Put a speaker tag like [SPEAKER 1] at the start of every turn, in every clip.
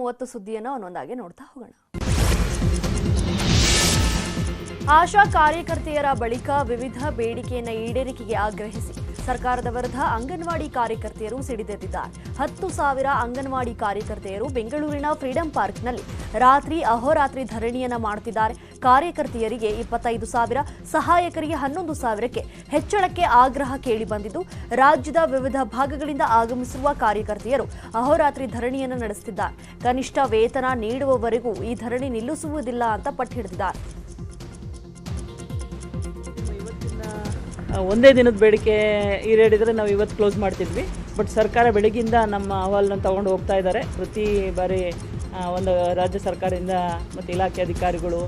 [SPEAKER 1] ಮೂವತ್ತು ಸುದ್ದಿಯನ್ನು ಒಂದೊಂದಾಗಿ ನೋಡ್ತಾ ಹೋಗೋಣ. ಆಶಾ ಕಾರ್ಯಕರ್ತೆಯರ ಬಳಿಕ ವಿವಿಧ ಬೇಡಿಕೆಯನ್ನ ಈಡೇರಿಕೆಗೆ ಆಗ್ರಹಿಸಿ ಸರ್ಕಾರದ ವಿರುದ್ಧ ಅಂಗನವಾಡಿ ಕಾರ್ಯಕರ್ತೆಯರು ಸಿಡಿದೆದ್ದಿದ್ದಾರೆ. ಹತ್ತು ಸಾವಿರ ಅಂಗನವಾಡಿ ಕಾರ್ಯಕರ್ತೆಯರು ಬೆಂಗಳೂರಿನ ಫ್ರೀಡಂ ಪಾರ್ಕ್ನಲ್ಲಿ ರಾತ್ರಿ ಅಹೋರಾತ್ರಿ ಧರಣಿಯನ್ನ ಮಾಡುತ್ತಿದ್ದಾರೆ ಕಾರ್ಯಕರ್ತೆಯರಿಗೆ ಇಪ್ಪತ್ತೈದು ಸಾವಿರ, ಸಹಾಯಕರಿಗೆ ಹನ್ನೊಂದು ಸಾವಿರಕ್ಕೆ ಹೆಚ್ಚಳಕ್ಕೆ ಆಗ್ರಹ ಕೇಳಿ ಬಂದಿದ್ದು, ರಾಜ್ಯದ ವಿವಿಧ ಭಾಗಗಳಿಂದ ಆಗಮಿಸಿರುವ ಕಾರ್ಯಕರ್ತೆಯರು ಅಹೋರಾತ್ರಿ ಧರಣಿಯನ್ನು ನಡೆಸುತ್ತಿದ್ದಾರೆ ಕನಿಷ್ಠ ವೇತನ ನೀಡುವವರೆಗೂ ಈ ಧರಣಿ ನಿಲ್ಲಿಸುವುದಿಲ್ಲ ಅಂತ ಪಟ್ಟು ಹಿಡಿದಿದ್ದಾರೆ.
[SPEAKER 2] ಒಂದೇ ದಿನದ ಬೇಡಿಕೆ ಈಡೇರಿದರೆ ನಾವು ಇವತ್ತು ಕ್ಲೋಸ್ ಮಾಡ್ತಿದ್ವಿ. ಬಟ್ ಸರ್ಕಾರ ಬೆಳಗ್ಗಿಂದ ನಮ್ಮ ಅಹವಾಲನ್ನ ತಗೊಂಡು ಹೋಗ್ತಾ ಇದ್ದಾರೆ. ಪ್ರತಿ ಬಾರಿ ಒಂದು ರಾಜ್ಯ ಸರ್ಕಾರದಿಂದ ಮತ್ತು ಇಲಾಖೆ ಅಧಿಕಾರಿಗಳು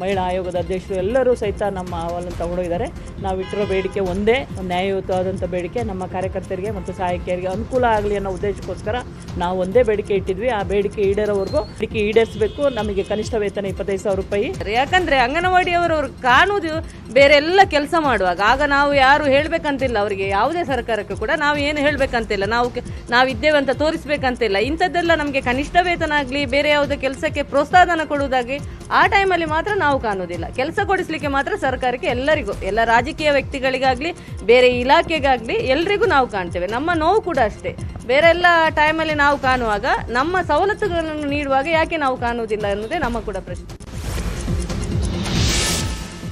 [SPEAKER 2] ಮಹಿಳಾ ಆಯೋಗದ ಅಧ್ಯಕ್ಷರು ಎಲ್ಲರೂ ಸಹಿತ ನಮ್ಮ ಅಹವಾಲನ್ನು ತಗೊಂಡೋಗಿದ್ದಾರೆ. ನಾವು ಇಟ್ಟಿರೋ ಬೇಡಿಕೆ ಒಂದೇ ನ್ಯಾಯಯುತವಾದಂಥ ಬೇಡಿಕೆ. ನಮ್ಮ ಕಾರ್ಯಕರ್ತರಿಗೆ ಮತ್ತು ಸಹಾಯಕಿಯರಿಗೆ ಅನುಕೂಲ ಆಗಲಿ ಅನ್ನೋ ಉದ್ದೇಶಕ್ಕೋಸ್ಕರ ನಾವು ಒಂದೇ ಬೇಡಿಕೆ ಇಟ್ಟಿದ್ವಿ. ಆ ಬೇಡಿಕೆ ಈಡೇರೋವರೆಗೂ ಬೇಡಿಕೆ ಈಡೇರಿಸಬೇಕು. ನಮಗೆ ಕನಿಷ್ಠ ವೇತನ ಇಪ್ಪತ್ತೈದು ಸಾವಿರ ರೂಪಾಯಿ.
[SPEAKER 3] ಯಾಕಂದ್ರೆ ಅಂಗನವಾಡಿಯವರು ಅವ್ರು ಕಾಣುವುದು ಬೇರೆ ಎಲ್ಲ ಕೆಲಸ ಮಾಡುವಾಗ. ಆಗ ನಾವು ಯಾರು ಹೇಳಬೇಕಂತಿಲ್ಲ ಅವರಿಗೆ. ಯಾವುದೇ ಸರ್ಕಾರಕ್ಕೆ ಕೂಡ ನಾವು ಏನು ಹೇಳಬೇಕಂತಿಲ್ಲ. ನಾವು ನಾವು ನಾವಿದ್ದೇವೆ ಅಂತ ತೋರಿಸ್ಬೇಕಂತಿಲ್ಲ. ಇಂಥದ್ದೆಲ್ಲ ನಮಗೆ ಕನಿಷ್ಠ ವೇತನ ಆಗಲಿ, ಬೇರೆ ಯಾವುದೇ ಕೆಲಸಕ್ಕೆ ಪ್ರೋತ್ಸಾಹನ ಕೊಡುವುದಾಗಿ ಆ ಟೈಮಲ್ಲಿ ಮಾತ್ರ ನಾವು ಕಾಣುವುದಿಲ್ಲ. ಕೆಲಸ ಕೊಡಿಸ್ಲಿಕ್ಕೆ ಮಾತ್ರ ಸರ್ಕಾರಕ್ಕೆ ಎಲ್ಲರಿಗೂ, ಎಲ್ಲ ರಾಜಕೀಯ ವ್ಯಕ್ತಿಗಳಿಗಾಗ್ಲಿ, ಬೇರೆ ಇಲಾಖೆಗಾಗ್ಲಿ ಎಲ್ರಿಗೂ ನಾವು ಕಾಣ್ತೇವೆ. ನಮ್ಮ ನೋವು ಕೂಡ ಅಷ್ಟೇ. ಬೇರೆ ಎಲ್ಲ ಟೈಮಲ್ಲಿ ನಾವು ಕಾಣುವಾಗ ನಮ್ಮ ಸವಲತ್ತುಗಳನ್ನು ನೀಡುವಾಗ ಯಾಕೆ ನಾವು ಕಾಣುವುದಿಲ್ಲ ಅನ್ನೋದೇ ನಮ್ಮ ಕೂಡ ಪ್ರಶ್ನೆ.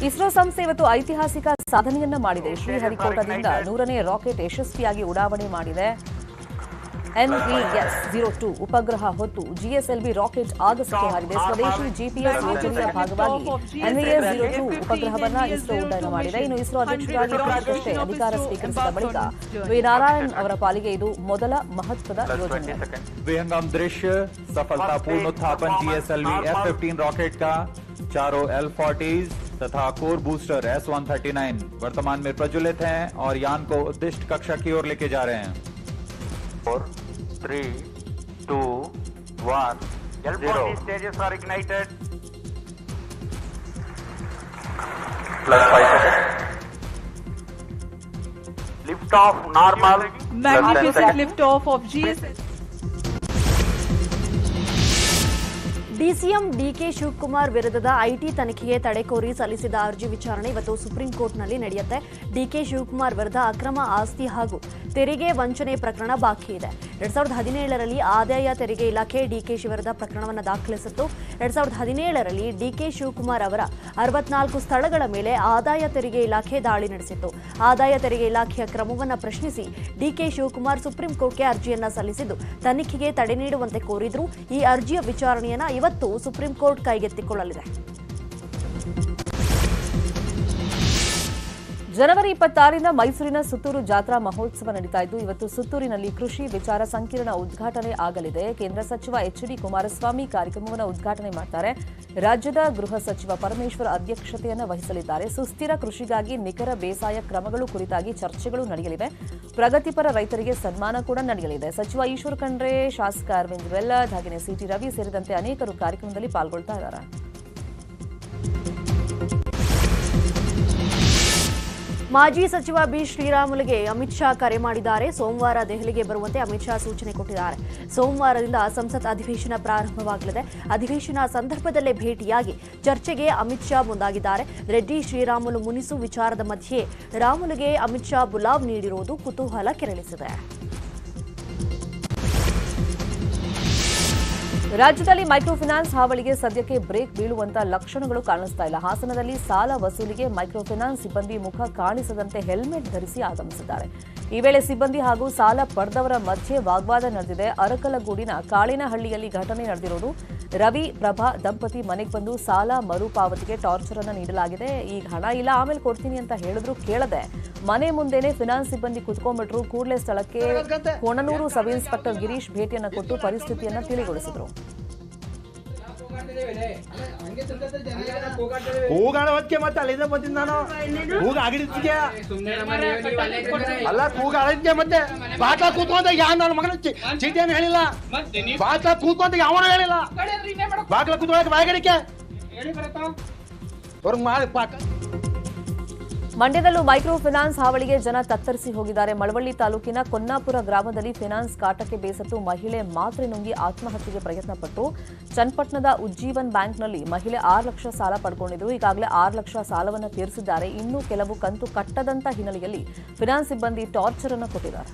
[SPEAKER 4] ಇಸ್ರೋ ಸಂಸ್ಥೆ ಇವತ್ತು ಐತಿಹಾಸಿಕ ಸಾಧನೆಯನ್ನ ಮಾಡಿದೆ. ಶ್ರೀಹರಿಕೋಟದಿಂದ ನೂರನೇ ರಾಕೆಟ್ ಯಶಸ್ವಿಯಾಗಿ ಉಡಾವಣೆ ಮಾಡಿದೆ. ಎನ್ಇಎಸ್ ಜೀರೋ ಟು ಉಪಗ್ರಹ ಹೊತ್ತು ಜಿಎಸ್ಎಲ್ವಿ ರಾಕೆಟ್ ಆಗಸಕ್ಕೆ ಹಾರಿದೆ ಸ್ವದೇಶಿ ಜಿಪಿಎಸ್ ಯೋಜನೆಯ ಭಾಗವಾಗಿ ಎನ್ಇಎಸ್ ಜೀರೋ ಟು ಉಪಗ್ರಹವನ್ನ ಇಸ್ರೋ ಉಡ್ಡಯನ ಮಾಡಿದೆ ಇನ್ನು ಇಸ್ರೋ ಅಧ್ಯಕ್ಷರಾಗಿ ಇತ್ತೀಚೆಗಷ್ಟೇ ಅಧಿಕಾರ ಸ್ವೀಕರಿಸಿದ ಬಳಿಕ ವಿ ನಾರಾಯಣ್ ಅವರ ಪಾಲಿಗೆ ಇದು ಮೊದಲ ಮಹತ್ವದ ಯೋಜನೆ
[SPEAKER 5] विहंगम दृश्य सफलतापूर्ण उत्थापन जीएसएलवी एफ फिफ्टीन रॉकेट का चारों एल फोर्टीज तथा core booster S one thirty nine वर्तमान में प्रज्वलित हैं और यान को उद्दिष्ट कक्षा की ओर लेके जा रहे हैं Three, two, one, zero. 2, stages are ignited. Plus 5 seconds. Lift off normal.
[SPEAKER 6] Magnificent lift off of GSS.
[SPEAKER 1] DCM DK Shivakumar ವಿರುದ್ಧದ ಐಟಿ ತನಿಖೆಗೆ ತಡೆ ಕೋರಿ ಸಲ್ಲಿಸಿದ ಅರ್ಜಿ ವಿಚಾರಣೆ ಇವತ್ತು ಸುಪ್ರೀಂ ಕೋರ್ಟ್ನಲ್ಲಿ ನಡೆಯುತ್ತೆ. ಡಿಕೆ ಶಿವಕುಮಾರ್ ವಿರುದ್ಧ ಅಕ್ರಮ ಆಸ್ತಿ ಹಾಗೂ ತೆರಿಗೆ ವಂಚನೆ ಪ್ರಕರಣ ಬಾಕಿ ಇದೆ. ಎರಡ್ ಸಾವಿರದ ಹದಿನೇಳರಲ್ಲಿ ಆದಾಯ ತೆರಿಗೆ ಇಲಾಖೆ ಡಿಕೆ ವಿರುದ್ಧ ಪ್ರಕರಣವನ್ನು ದಾಖಲಿಸಿತ್ತು. ಎರಡ್ ಸಾವಿರದ ಹದಿನೇಳರಲ್ಲಿ ಡಿಕೆ ಶಿವಕುಮಾರ್ ಅವರ ಅರವತ್ನಾಲ್ಕು ಸ್ಥಳಗಳ ಮೇಲೆ ಆದಾಯ ತೆರಿಗೆ ಇಲಾಖೆ ದಾಳಿ ನಡೆಸಿತ್ತು. ಆದಾಯ ತೆರಿಗೆ ಇಲಾಖೆಯ ಕ್ರಮವನ್ನು ಪ್ರಶ್ನಿಸಿ ಡಿಕೆ ಶಿವಕುಮಾರ್ ಸುಪ್ರೀಂ ಕೋರ್ಟ್ಗೆ ಅರ್ಜಿಯನ್ನು ಸಲ್ಲಿಸಿದ್ದು ತನಿಖೆಗೆ ತಡೆ ನೀಡುವಂತೆ ಕೋರಿದ್ರು. ಈ ಅರ್ಜಿಯ ವಿಚಾರಣೆಯನ್ನ ಇವತ್ತು ಸುಪ್ರೀಂ ಕೋರ್ಟ್ ಕೈಗೆತ್ತಿಕೊಳ್ಳಲಿದೆ.
[SPEAKER 4] ಜನವರಿ ಇಪ್ಪತ್ತಾರರಿಂದ ಮೈಸೂರಿನ ಸುತ್ತೂರು ಜಾತ್ರಾ ಮಹೋತ್ಸವ ನಡೀತಾ ಇದ್ದು, ಇವತ್ತು ಸುತ್ತೂರಿನಲ್ಲಿ ಕೃಷಿ ವಿಚಾರ ಸಂಕಿರಣ ಉದ್ಘಾಟನೆ ಆಗಲಿದೆ. ಕೇಂದ್ರ ಸಚಿವ ಎಚ್ ಡಿ ಕುಮಾರಸ್ವಾಮಿ ಕಾರ್ಯಕ್ರಮವನ್ನು ಉದ್ಘಾಟನೆ ಮಾಡ್ತಾರೆ. ರಾಜ್ಯದ ಗೃಹ ಸಚಿವ ಪರಮೇಶ್ವರ್ ಅಧ್ಯಕ್ಷತೆಯನ್ನು ವಹಿಸಲಿದ್ದಾರೆ. ಸುಸ್ಥಿರ ಕೃಷಿಗಾಗಿ ನಿಖರ ಬೇಸಾಯ ಕ್ರಮಗಳು ಕುರಿತಾಗಿ ಚರ್ಚೆಗಳು ನಡೆಯಲಿವೆ. ಪ್ರಗತಿಪರ ರೈತರಿಗೆ ಸನ್ಮಾನ ಕೂಡ ನಡೆಯಲಿದೆ. ಸಚಿವ ಈಶ್ವರ್ ಖಂಡ್ರೆ, ಶಾಸಕ ಅರವಿಂದ್ ವೆಲ್ಲದ್ ಹಾಗೆಯೇ ಸಿಟಿ ರವಿ ಸೇರಿದಂತೆ ಅನೇಕರು ಕಾರ್ಯಕ್ರಮದಲ್ಲಿ ಪಾಲ್ಗೊಳ್ತಾ ಇದ್ದಾರೆ.
[SPEAKER 1] ಮಾಜಿ ಸಚಿವ ಬಿ ಶ್ರೀರಾಮುಲುಗೆ ಅಮಿತ್ ಶಾ ಕರೆ ಮಾಡಿದ್ದಾರೆ. ಸೋಮವಾರ ದೆಹಲಿಗೆ ಬರುವಂತೆ ಅಮಿತ್ ಶಾ ಸೂಚನೆ ಕೊಟ್ಟಿದ್ದಾರೆ. ಸೋಮವಾರದಿಂದ ಸಂಸತ್ ಅಧಿವೇಶನ ಪ್ರಾರಂಭವಾಗಲಿದೆ. ಅಧಿವೇಶನ ಸಂದರ್ಭದಲ್ಲೇ ಭೇಟಿಯಾಗಿ ಚರ್ಚೆಗೆ ಅಮಿತ್ ಶಾ ಮುಂದಾಗಿದ್ದಾರೆ. ರೆಡ್ಡಿ, ಶ್ರೀರಾಮುಲು, ಮುನಿಸು ವಿಚಾರದ ಮಧ್ಯೆ ರಾಮುಲುಗೆ ಅಮಿತ್ ಶಾ ಬುಲಾವ್ ನೀಡಿರುವುದು ಕುತೂಹಲ ಕೆರಳಿಸಿದೆ.
[SPEAKER 4] ರಾಜ್ಯದಲ್ಲಿ ಮೈಕ್ರೋ ಫಿನಾನ್ಸ್ ಹಾವಳಿಗೆ ಸದ್ಯಕ್ಕೆ ಬ್ರೇಕ್ ಬೀಳುವಂತ ಲಕ್ಷಣಗಳು ಕಾಣಿಸ್ತಾ ಇಲ್ಲ. ಹಾಸನದಲ್ಲಿ ಸಾಲ ವಸೂಲಿಗೆ ಮೈಕ್ರೋ ಫಿನಾನ್ಸ್ ಸಿಬ್ಬಂದಿ ಮುಖ ಕಾಣಿಸದಂತೆ ಹೆಲ್ಮೆಟ್ ಧರಿಸಿ ಆಗಮಿಸಿದ್ದಾರೆ. ಈ ವೇಳೆ ಸಿಬ್ಬಂದಿ ಹಾಗೂ ಸಾಲ ಪಡೆದವರ ಮಧ್ಯೆ ವಾಗ್ವಾದ ನಡೆದಿದೆ. ಅರಕಲಗೂಡಿನ ಕಾಳಿನಹಳ್ಳಿಯಲ್ಲಿ ಘಟನೆ ನಡೆದಿರೋದು ರವಿ ಪ್ರಭಾ ದಂಪತಿ ಮನೆಗೆ ಬಂದು ಸಾಲ ಮರುಪಾವತಿಗೆ ಟಾರ್ಚರ್ ಅನ್ನು ನೀಡಲಾಗಿದೆ. ಈಗ ಹಣ ಇಲ್ಲ ಆಮೇಲೆ ಕೊಡ್ತೀನಿ ಅಂತ ಹೇಳಿದ್ರು ಕೇಳದೆ ಮನೆ ಮುಂದೆನೆ ಫಿನಾನ್ಸ್ ಸಿಬ್ಬಂದಿ ಕುತ್ಕೊಂಡ್ಬಿಟ್ರು. ಕೂಡಲೇ ಸ್ಥಳಕ್ಕೆ ಕೊಣನೂರು ಸಬ್ ಇನ್ಸ್ಪೆಕ್ಟರ್ ಗಿರೀಶ್ ಭೇಟಿಯನ್ನ ಕೊಟ್ಟು ಪರಿಸ್ಥಿತಿಯನ್ನು ತಿಳಿಗೊಳಿಸಿದ್ರು.
[SPEAKER 7] ಕೂಗಾಡ ಹೊತ್ತಿಗೆ ಮತ್ತೆ ಅಲ್ಲಿಂದ ಬಂದಿದ್ದು ನಾನು. ಕೂಗ ಆಗಿಡಿದ್ಕೆ ಅಲ್ಲ ಕೂಗ ಅಳಿದ್ಗೆ ಮತ್ತೆ? ಬಾಟ್ಲ ಕೂತ್ಕೊಂಡ ಯಾವ ನನ್ನ ಮಗನ ಚೀಟಿಯನ್ನು ಹೇಳಿಲ್ಲ. ಬಾಟ್ಲ ಕೂತ್ಕೊಂಡ ಯಾವನು ಹೇಳಿಲ್ಲ. ಬಾಗ್ಲ ಕೂತ್ಕೊಳಕ್ಕೆ ಬಾಯಗಡಿಕೆ ಅವ್ರಿಗೆ ಮಾಡಿ ಪಾಕ.
[SPEAKER 4] ಮಂಡ್ಯದಲ್ಲೂ ಮೈಕ್ರೋ ಫಿನಾನ್ಸ್ ಹಾವಳಿಗೆ ಜನ ತತ್ತರಿಸಿ ಹೋಗಿದ್ದಾರೆ. ಮಳವಳ್ಳಿ ತಾಲೂಕಿನ ಕೊನ್ನಾಪುರ ಗ್ರಾಮದಲ್ಲಿ ಫಿನಾನ್ಸ್ ಕಾಟಕ್ಕೆ ಬೇಸತ್ತು ಮಹಿಳೆ ಮಾತ್ರೆ ನುಂಗಿ ಆತ್ಮಹತ್ಯೆಗೆ ಪ್ರಯತ್ನಪಟ್ಟು ಚನ್ನಪಟ್ಟಣದ ಉಜ್ಜೀವನ್ ಬ್ಯಾಂಕ್ನಲ್ಲಿ ಮಹಿಳೆ ಆರು ಲಕ್ಷ ಸಾಲ ಪಡ್ಕೊಂಡಿದ್ರು. ಈಗಾಗಲೇ ಆರು ಲಕ್ಷ ಸಾಲವನ್ನು ತೀರಿಸಿದ್ದಾರೆ. ಇನ್ನೂ ಕೆಲವು ಕಂತು ಕಟ್ಟದಂತ ಹಿನ್ನೆಲೆಯಲ್ಲಿ ಫಿನಾನ್ಸ್ ಸಿಬ್ಬಂದಿ ಟಾರ್ಚರ್ ಅನ್ನು ಕೊಟ್ಟಿದ್ದಾರೆ.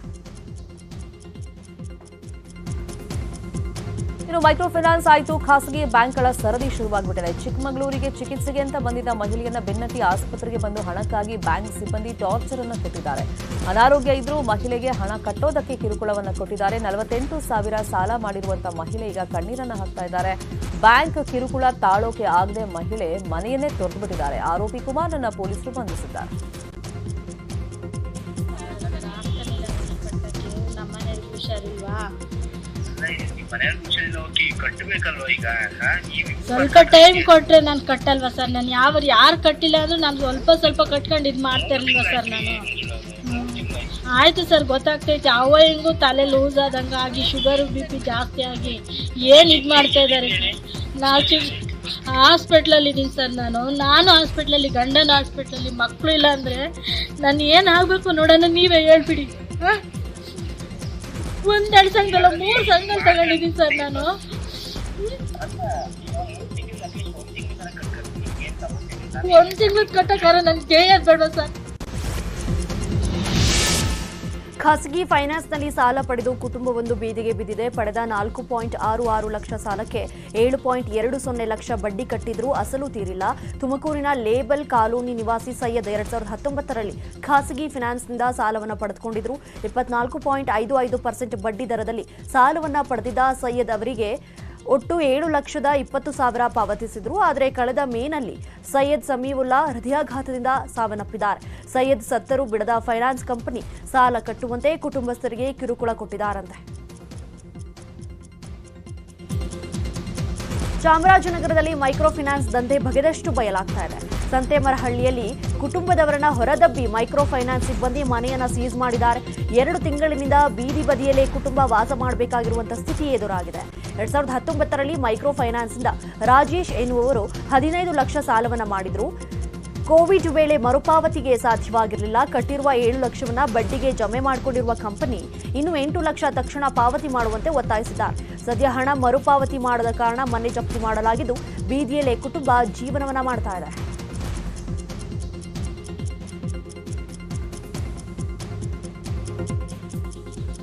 [SPEAKER 4] ಇನ್ನು ಮೈಕ್ರೋ ಫೈನಾನ್ಸ್ ಆಯಿತು. ಖಾಸಗಿ ಬ್ಯಾಂಕ್ಗಳ ಸರದಿ ಶುರುವಾಗ್ಬಿಟ್ಟಿದೆ. ಚಿಕ್ಕಮಗಳೂರಿಗೆ ಚಿಕಿತ್ಸೆಗೆ ಅಂತ ಬಂದಿದ್ದ ಮಹಿಳೆಯನ್ನ ಬೆನ್ನಟ್ಟಿ ಆಸ್ಪತ್ರೆಗೆ ಬಂದು ಹಣಕ್ಕಾಗಿ ಬ್ಯಾಂಕ್ ಸಿಬ್ಬಂದಿ ಟಾರ್ಚರ್ ಅನ್ನು ಕೊಟ್ಟಿದ್ದಾರೆ ಅನಾರೋಗ್ಯ ಇದ್ರೂ ಮಹಿಳೆಗೆ ಹಣ ಕಟ್ಟೋದಕ್ಕೆ ಕಿರುಕುಳವನ್ನು ಕೊಟ್ಟಿದ್ದಾರೆ. ನಲವತ್ತೆಂಟು ಸಾವಿರ ಸಾಲ ಮಾಡಿರುವಂತಹ ಮಹಿಳೆ ಈಗ ಕಣ್ಣೀರನ್ನು ಹಾಕ್ತಾ ಇದ್ದಾರೆ. ಬ್ಯಾಂಕ್ ಕಿರುಕುಳ ತಾಳೋಕೆ ಆಗದೆ ಮಹಿಳೆ ಮನೆಯನ್ನೇ ತೊರೆದುಬಿಟ್ಟಿದ್ದಾರೆ. ಆರೋಪಿ ಕುಮಾರ್ ಕುಮಾರನನ್ನ ಪೊಲೀಸರು ಬಂಧಿಸಿದ್ದಾರೆ.
[SPEAKER 8] ಸ್ವಲ್ಪ ಟೈಮ್ ಕೊಟ್ರೆ ನಾನು ಕಟ್ಟಲ್ವಾ ಸರ್? ನಾನು ಯಾವ ಯಾರು ಕಟ್ಟಿಲ್ಲ ಅಂದ್ರೂ ನಾನು ಸ್ವಲ್ಪ ಸ್ವಲ್ಪ ಕಟ್ಕೊಂಡು ಇದು ಮಾಡ್ತಾ ಇರ್ಲಿಲ್ವಾ ಸರ್ ನಾನು. ಆಯ್ತು ಸರ್ ಗೊತ್ತಾಗ್ತೈತೆ. ಅವ ಹೆಂಗೂ ತಲೆ ಲೂಸ್ ಆದಂಗ ಆಗಿ ಶುಗರ್ ಬಿ ಪಿ ಜಾಸ್ತಿ ಆಗಿ ಏನು ಇದು ಮಾಡ್ತಾ ಇದ್ದಾರೆ ನಾವು ಚಿ ಹಾಸ್ಪಿಟ್ಲಲ್ಲಿ ಇದ್ದೀನಿ ಸರ್ ನಾನು. ನಾನು ಹಾಸ್ಪಿಟ್ಲಲ್ಲಿ ಗಂಡನ ಹಾಸ್ಪಿಟ್ಲಲ್ಲಿ ಮಕ್ಕಳು ಇಲ್ಲ ಅಂದರೆ ನಾನು ಏನಾಗಬೇಕು ನೋಡೋಣ ನೀವೇ ಹೇಳ್ಬಿಡಿ. ಹಾಂ? ಒಂದೆರಡು ಸಂಘಲ್ಲ ಮೂರು ಸಂಘ ತಗೊಂಡಿದ್ದೀನಿ ಸರ್ ನಾನು. ಒಂದು ತಿಂಗಳು ಕಟ್ಟಕ್ಕಾರ ನನ್ಗೆ ಬೇಡ ಸರ್?
[SPEAKER 1] ಖಾಸಗಿ ಫೈನಾನ್ಸ್ನಲ್ಲಿ ಸಾಲ ಪಡೆದು ಕುಟುಂಬವೊಂದು ಬೀದಿಗೆ ಬಿದ್ದಿದೆ. ಪಡೆದ ನಾಲ್ಕು ಪಾಯಿಂಟ್ ಆರು ಆರು ಲಕ್ಷ ಸಾಲಕ್ಕೆ ಏಳು ಪಾಯಿಂಟ್ ಎರಡು ಸೊನ್ನೆ ಲಕ್ಷ ಬಡ್ಡಿ ಕಟ್ಟಿದ್ರೂ ಅಸಲು ತೀರಿಲ್ಲ. ತುಮಕೂರಿನ ಲೇಬಲ್ ಕಾಲೋನಿ ನಿವಾಸಿ ಸೈಯದ್ ಎರಡ್ ಸಾವಿರದ ಹತ್ತೊಂಬತ್ತರಲ್ಲಿ ಖಾಸಗಿ ಫೈನಾನ್ಸ್ನಿಂದ ಸಾಲವನ್ನು ಪಡೆದುಕೊಂಡಿದ್ರು. ಇಪ್ಪತ್ನಾಲ್ಕು ಪಾಯಿಂಟ್ ಐದು ಐದು ಪರ್ಸೆಂಟ್ ಬಡ್ಡಿ ದರದಲ್ಲಿ ಸಾಲವನ್ನು ಪಡೆದಿದ್ದ ಸೈಯದ್ ಅವರಿಗೆ ಒಟ್ಟು ಏಳು ಲಕ್ಷದ ಇಪ್ಪತ್ತು ಸಾವಿರ ಪಾವತಿಸಿದ್ರು, ಆದರೆ ಕಳೆದ ಮೇನಲ್ಲಿ ಸೈಯದ್ ಸಮೀವುಲ್ಲಾ ಹೃದಯಾಘಾತದಿಂದ ಸಾವನ್ನಪ್ಪಿದ್ದಾರೆ. ಸೈಯದ್ ಸತ್ತರು ಬಿಡದ ಫೈನಾನ್ಸ್ ಕಂಪನಿ ಸಾಲ ಕಟ್ಟುವಂತೆ ಕುಟುಂಬಸ್ಥರಿಗೆ ಕಿರುಕುಳ ಕೊಟ್ಟಿದ್ದಾರಂತೆ. ಚಾಮರಾಜನಗರದಲ್ಲಿ ಮೈಕ್ರೋ ಫೈನಾನ್ಸ್ ದಂಧೆ ಬಗೆದಷ್ಟು ಬಯಲಾಗ್ತಾ ಇದೆ. ಸಂತೆಮರಹಳ್ಳಿಯಲ್ಲಿ ಕುಟುಂಬದವರನ್ನ ಹೊರದಬ್ಬಿ ಮೈಕ್ರೋ ಫೈನಾನ್ಸ್ ಸಿಬ್ಬಂದಿ ಮನೆಯನ್ನ ಸೀಸ್ ಮಾಡಿದ್ದಾರೆ. ಎರಡು ತಿಂಗಳಿನಿಂದ ಬೀದಿ ಬದಿಯಲ್ಲೇ ಕುಟುಂಬ ವಾಸ ಮಾಡಬೇಕಾಗಿರುವಂತಹ ಸ್ಥಿತಿ ಎದುರಾಗಿದೆ. ಎರಡ್ ಸಾವಿರದ ಹತ್ತೊಂಬತ್ತರಲ್ಲಿ ಮೈಕ್ರೋ ಫೈನಾನ್ಸ್ನಿಂದ ರಾಜೇಶ್ ಎನ್ನುವವರು ಹದಿನೈದು ಲಕ್ಷ ಸಾಲವನ್ನ ಮಾಡಿದ್ರು. ಕೋವಿಡ್ ವೇಳೆ ಮರುಪಾವತಿಗೆ ಸಾಧ್ಯವಾಗಿರಲಿಲ್ಲ. ಕಟ್ಟಿರುವ ಏಳು ಲಕ್ಷವನ್ನ ಬಡ್ಡಿಗೆ ಜಮೆ ಮಾಡಿಕೊಂಡಿರುವ ಕಂಪನಿ ಇನ್ನು ಎಂಟು ಲಕ್ಷ ತಕ್ಷಣ ಪಾವತಿ ಮಾಡುವಂತೆ ಒತ್ತಾಯಿಸಿದ್ದಾರೆ. ಸದ್ಯ ಹಣ ಮರುಪಾವತಿ ಮಾಡದ ಕಾರಣ ಮನೆ ಜಪ್ತಿ ಮಾಡಲಾಗಿದ್ದು, ಬೀದಿಯಲ್ಲೇ ಕುಟುಂಬ ಜೀವನವನ್ನ ಮಾಡ್ತಾ ಇದೆ.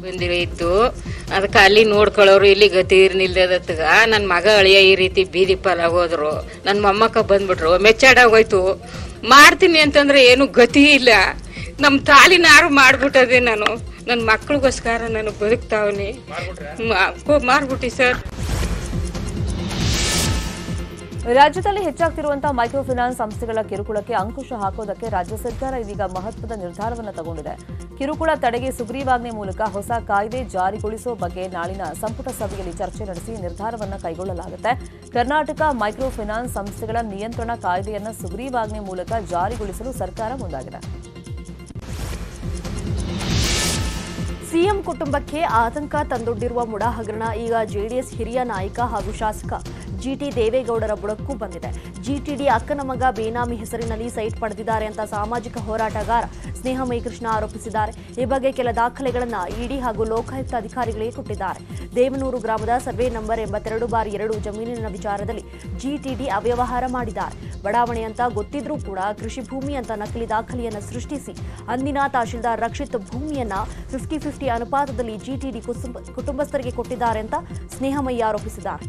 [SPEAKER 9] ಬಂದಿರೋ ಇತ್ತು ಅದಕ್ಕೆ ಅಲ್ಲಿ ನೋಡ್ಕೊಳ್ಳೋರು ಇಲ್ಲಿ ಗತಿ ನಿಲ್ದದತ್ಗ ನನ್ನ ಮಗ ಅಳಿಯ ಈ ರೀತಿ ಬೀದಿ ಪಾಲಾಗೋದ್ರು. ನನ್ನ ಮೊಮ್ಮಕ್ಕ ಬಂದ್ಬಿಟ್ರು ಮೆಚ್ಚಾಡಾಗೋಯ್ತು. ಮಾಡ್ತೀನಿ ಅಂತಂದ್ರೆ ಏನು ಗತಿ ಇಲ್ಲ. ನಮ್ಮ ತಾಲಿನಾರು ಮಾಡ್ಬಿಟ್ಟದೆ ನಾನು. ನನ್ನ ಮಕ್ಳಿಗೋಸ್ಕರ ನಾನು ಬದುಕ್ತಾವನಿ. ಮಾರ್ಬಿಟ್ಟಿ ಸರ್.
[SPEAKER 4] ರಾಜ್ಯದಲ್ಲಿ ಹೆಚ್ಚಾಗ್ತಿರುವಂತಹ ಮೈಕ್ರೋ ಫಿನಾನ್ಸ್ ಸಂಸ್ಥೆಗಳ ಕಿರುಕುಳಕ್ಕೆ ಅಂಕುಶ ಹಾಕೋದಕ್ಕೆ ರಾಜ್ಯ ಸರ್ಕಾರ ಇದೀಗ ಮಹತ್ವದ ನಿರ್ಧಾರವನ್ನು ತಗೊಂಡಿದೆ. ಕಿರುಕುಳ ತಡೆಗೆ ಸುಗ್ರೀವಾಜ್ಞೆ ಮೂಲಕ ಹೊಸ ಕಾಯ್ದೆ ಜಾರಿಗೊಳಿಸುವ ಬಗ್ಗೆ ನಾಳಿನ ಸಂಪುಟ ಸಭೆಯಲ್ಲಿ ಚರ್ಚೆ ನಡೆಸಿ ನಿರ್ಧಾರವನ್ನು ಕೈಗೊಳ್ಳಲಾಗುತ್ತೆ. ಕರ್ನಾಟಕ ಮೈಕ್ರೋ ಫಿನಾನ್ಸ್ ಸಂಸ್ಥೆಗಳ ನಿಯಂತ್ರಣ ಕಾಯ್ದೆಯನ್ನು ಸುಗ್ರೀವಾಜ್ಞೆ ಮೂಲಕ ಜಾರಿಗೊಳಿಸಲು ಸರ್ಕಾರ ಮುಂದಾಗಿದೆ.
[SPEAKER 1] ಸಿಎಂ ಕುಟುಂಬಕ್ಕೆ ಆತಂಕ ತಂದೊಡ್ಡಿರುವ ಮುಡಾ ಹಗರಣ ಈಗ ಜೆಡಿಎಸ್ ಹಿರಿಯ ನಾಯಕ ಹಾಗೂ ಶಾಸಕ ಜಿಟಿ ದೇವೇಗೌಡರ ಬುಡಕ್ಕೂ ಬಂದಿದೆ. ಜಿಟಿಡಿ ಅಕ್ಕನ ಮಗ ಬೇನಾಮಿ ಹೆಸರಿನಲ್ಲಿ ಸೈಟ್ ಪಡೆದಿದ್ದಾರೆ ಅಂತ ಸಾಮಾಜಿಕ ಹೋರಾಟಗಾರ ಸ್ನೇಹಮಯಿ ಕೃಷ್ಣ ಆರೋಪಿಸಿದ್ದಾರೆ. ಈ ಬಗ್ಗೆ ಕೆಲ ದಾಖಲೆಗಳನ್ನು ಇಡಿ ಹಾಗೂ ಲೋಕಾಯುಕ್ತ ಅಧಿಕಾರಿಗಳಿಗೆ ಕೊಟ್ಟಿದ್ದಾರೆ. ದೇವನೂರು ಗ್ರಾಮದ ಸರ್ವೆ ನಂಬರ್ ಎಂಬತ್ತೆರಡು ಬಾರಿ ಎರಡು ಜಮೀನಿನ ವಿಚಾರದಲ್ಲಿ ಜಿಟಿಡಿ ಅವ್ಯವಹಾರ ಮಾಡಿದ್ದಾರೆ. ಬಡಾವಣೆ ಅಂತ ಗೊತ್ತಿದ್ರೂ ಕೂಡ ಕೃಷಿ ಭೂಮಿ ಅಂತ ನಕಲಿ ದಾಖಲೆಯನ್ನು ಸೃಷ್ಟಿಸಿ ಅಂದಿನ ತಹಶೀಲ್ದಾರ್ ರಕ್ಷಿತ್ ಭೂಮಿಯನ್ನ ಫಿಫ್ಟಿ ಫಿಫ್ಟಿ ಅನುಪಾತದಲ್ಲಿ ಜಿಟಿಡಿ ಕುಟುಂಬಸ್ಥರಿಗೆ ಕೊಟ್ಟಿದ್ದಾರೆ ಅಂತ ಸ್ನೇಹಮಯ್ಯ ಆರೋಪಿಸಿದ್ದಾರೆ.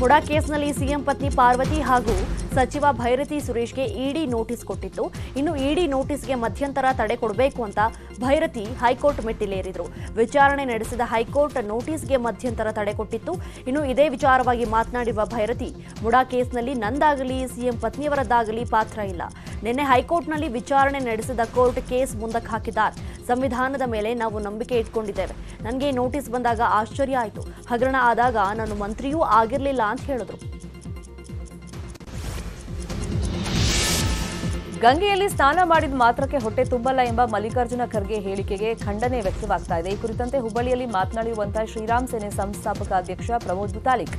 [SPEAKER 1] ಮುಡಾ ಕೇಸ್ನಲ್ಲಿ ಸಿಎಂ ಪತ್ನಿ ಪಾರ್ವತಿ ಹಾಗೂ ಸಚಿವ ಭೈರತಿ ಸುರೇಶ್ಗೆ ಇಡಿ ನೋಟಿಸ್ ಕೊಟ್ಟಿತ್ತು. ಇನ್ನು ಇಡಿ ನೋಟಿಸ್ಗೆ ಮಧ್ಯಂತರ ತಡೆ ಕೊಡಬೇಕು ಅಂತ ಭೈರತಿ ಹೈಕೋರ್ಟ್ ಮೆಟ್ಟಿಲೇರಿದ್ರು. ವಿಚಾರಣೆ ನಡೆಸಿದ ಹೈಕೋರ್ಟ್ ನೋಟಿಸ್ಗೆ ಮಧ್ಯಂತರ ತಡೆ ಕೊಟ್ಟಿತ್ತು. ಇನ್ನು ಇದೇ ವಿಚಾರವಾಗಿ ಮಾತನಾಡಿರುವ ಭೈರತಿ, ಮುಡಾ ಕೇಸ್ನಲ್ಲಿ ನಂದಾಗಲಿ, ಸಿಎಂ ಪತ್ನಿಯವರದ್ದಾಗಲಿ ಪಾತ್ರ ಇಲ್ಲ. ನಿನ್ನೆ ಹೈಕೋರ್ಟ್ನಲ್ಲಿ ವಿಚಾರಣೆ ನಡೆಸಿದ ಕೋರ್ಟ್ ಕೇಸ್ ಮುಂದಕ್ಕೆ ಹಾಕಿದ್ದಾರೆ. ಸಂವಿಧಾನದ ಮೇಲೆ ನಾವು ನಂಬಿಕೆ ಇಟ್ಕೊಂಡಿದ್ದೇವೆ. ನನಗೆ ನೋಟಿಸ್ ಬಂದಾಗ ಆಶ್ಚರ್ಯ ಆಯಿತು. ಹಗರಣ ಆದಾಗ ನಾನು ಮಂತ್ರಿಯೂ ಆಗಿರಲಿಲ್ಲ ಅಂತ ಹೇಳಿದ್ರು.
[SPEAKER 4] ಗಂಗೆಯಲ್ಲಿ ಸ್ನಾನ ಮಾಡಿದ ಮಾತ್ರಕ್ಕೆ ಹೊಟ್ಟೆ ತುಂಬಲ್ಲ ಎಂಬ ಮಲ್ಲಿಕಾರ್ಜುನ ಖರ್ಗೆ ಹೇಳಿಕೆಗೆ ಖಂಡನೆ ವ್ಯಕ್ತವಾಗ್ತಾ ಇದೆ. ಈ ಕುರಿತಂತೆ ಹುಬ್ಬಳ್ಳಿಯಲ್ಲಿ ಮಾತನಾಡಿರುವಂತಹ ಶ್ರೀರಾಮ್ ಸೇನೆ ಸಂಸ್ಥಾಪಕ ಅಧ್ಯಕ್ಷ ಪ್ರಮೋದ್ ಮುತಾಲಿಕ್,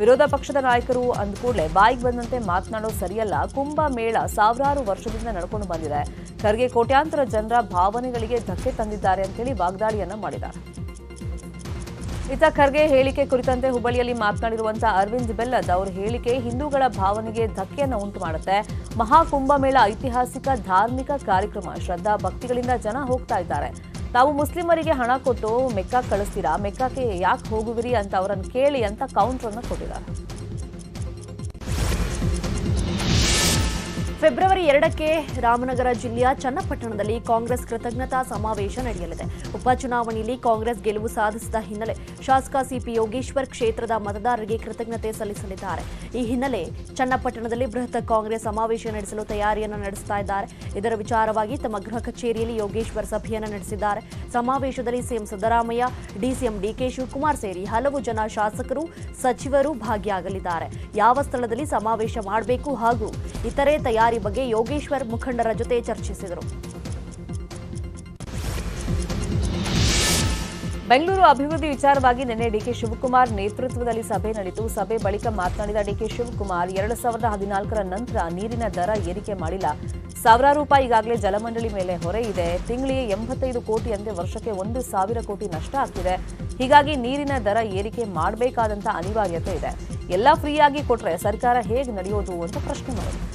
[SPEAKER 4] ವಿರೋಧ ಪಕ್ಷದ ನಾಯಕರು ಅಂದ ಕೂಡಲೇ ಬಾಯಿಗೆ ಬಂದಂತೆ ಮಾತನಾಡೋ ಸರಿಯಲ್ಲ. ಕುಂಭ ಮೇಳ ಸಾವಿರಾರು ವರ್ಷದಿಂದ ನಡ್ಕೊಂಡು ಬಂದಿದೆ. ಖರ್ಗೆ ಕೋಟ್ಯಾಂತರ ಜನರ ಭಾವನೆಗಳಿಗೆ ಧಕ್ಕೆ ತಂದಿದ್ದಾರೆ ಅಂತೇಳಿ ವಾಗ್ದಾಳಿಯನ್ನ ಮಾಡಿದ್ದಾರೆ. ಇತ್ತ ಖರ್ಗೆ ಹೇಳಿಕೆ ಕುರಿತಂತೆ ಹುಬ್ಬಳ್ಳಿಯಲ್ಲಿ ಮಾತನಾಡಿರುವಂತಹ ಅರವಿಂದ್ ಬೆಲ್ಲದ್ ಅವರ ಹೇಳಿಕೆ ಹಿಂದೂಗಳ ಭಾವನೆಗೆ ಧಕ್ಕೆಯನ್ನು ಉಂಟು ಮಾಡುತ್ತೆ. ಮಹಾಕುಂಭಮೇಳ ಐತಿಹಾಸಿಕ ಧಾರ್ಮಿಕ ಕಾರ್ಯಕ್ರಮ. ಶ್ರದ್ಧಾ ಭಕ್ತಿಗಳಿಂದ ಜನ ಹೋಗ್ತಾ ಇದ್ದಾರೆ. ತಾವು ಮುಸ್ಲಿಮರಿಗೆ ಹಣ ಕೊಟ್ಟು ಮೆಕ್ಕಾ ಕಳಿಸ್ತೀರಾ? ಮೆಕ್ಕಾಕ್ಕೆ ಯಾಕೆ ಹೋಗುವಿರಿ ಅಂತ ಅವರನ್ನು ಕೇಳಿ ಅಂತ ಕೌಂಟರ್ ಅನ್ನು ಕೊಟ್ಟಿದ್ದಾರೆ.
[SPEAKER 1] ಫೆಬ್ರವರಿ ಎರಡಕ್ಕೆ ರಾಮನಗರ ಜಿಲ್ಲೆಯ ಚನ್ನಪಟ್ಟಣದಲ್ಲಿ ಕಾಂಗ್ರೆಸ್ ಕೃತಜ್ಞತಾ ಸಮಾವೇಶ ನಡೆಯಲಿದೆ. ಉಪಚುನಾವಣೆಯಲ್ಲಿ ಕಾಂಗ್ರೆಸ್ ಗೆಲುವು ಸಾಧಿಸಿದ ಹಿನ್ನೆಲೆ ಶಾಸಕ ಸಿಪಿ ಯೋಗೇಶ್ವರ್ ಕ್ಷೇತ್ರದ ಮತದಾರರಿಗೆ ಕೃತಜ್ಞತೆ ಸಲ್ಲಿಸಲಿದ್ದಾರೆ. ಈ ಹಿನ್ನೆಲೆ ಚನ್ನಪಟ್ಟಣದಲ್ಲಿ ಬೃಹತ್ ಕಾಂಗ್ರೆಸ್ ಸಮಾವೇಶ ನಡೆಸಲು ತಯಾರಿಯನ್ನು ನಡೆಸ್ತಾ ಇದ್ದಾರೆ. ಇದರ ವಿಚಾರವಾಗಿ ತಮ್ಮ ಗೃಹ ಕಚೇರಿಯಲ್ಲಿ ಯೋಗೇಶ್ವರ್ ಸಭೆಯನ್ನು ನಡೆಸಿದ್ದಾರೆ. ಸಮಾವೇಶದಲ್ಲಿ CM Siddaramaiah, DCM DK Shivakumar ಸೇರಿ ಹಲವು ಜನ ಶಾಸಕರು, ಸಚಿವರು ಭಾಗಿಯಾಗಲಿದ್ದಾರೆ. ಯಾವ ಸ್ಥಳದಲ್ಲಿ ಸಮಾವೇಶ ಮಾಡಬೇಕು ಹಾಗೂ ಇತರೆ ತಯಾರಿ ಬಗ್ಗೆ ಯೋಗೇಶ್ವರ್ ಮುಖಂಡರ ಜೊತೆ ಚರ್ಚಿಸಿದರು.
[SPEAKER 4] ಬೆಂಗಳೂರು ಅಭಿವೃದ್ಧಿ ವಿಚಾರವಾಗಿ ನಿನ್ನೆ ಡಿಕೆ ಶಿವಕುಮಾರ್ ನೇತೃತ್ವದಲ್ಲಿ ಸಭೆ ನಡೆಯಿತು. ಸಭೆ ಬಳಿಕ ಮಾತನಾಡಿದ ಡಿಕೆ ಶಿವಕುಮಾರ್, ಎರಡು ಸಾವಿರದ ಹದಿನಾಲ್ಕರ ನಂತರ ನೀರಿನ ದರ ಏರಿಕೆ ಮಾಡಿಲ್ಲ. ಸಾವಿರಾರು ರೂಪಾಯಿ ಈಗಾಗಲೇ ಜಲಮಂಡಳಿ ಮೇಲೆ ಹೊರೆ ಇದೆ. ತಿಂಗಳಿಗೆ ಎಂಬತ್ತೈದು ಕೋಟಿ ಅಂದರೆ ವರ್ಷಕ್ಕೆ ಒಂದು ಸಾವಿರ ಕೋಟಿ ನಷ್ಟ ಆಗ್ತಿದೆ. ಹೀಗಾಗಿ ನೀರಿನ ದರ ಏರಿಕೆ ಮಾಡಬೇಕಾದಂತ ಅನಿವಾರ್ಯತೆ ಇದೆ. ಎಲ್ಲ ಫ್ರೀಯಾಗಿ ಕೊಟ್ರೆ ಸರ್ಕಾರ ಹೇಗೆ ನಡೆಯೋದು ಅಂತ ಪ್ರಶ್ನೆ ಮಾಡಿದರು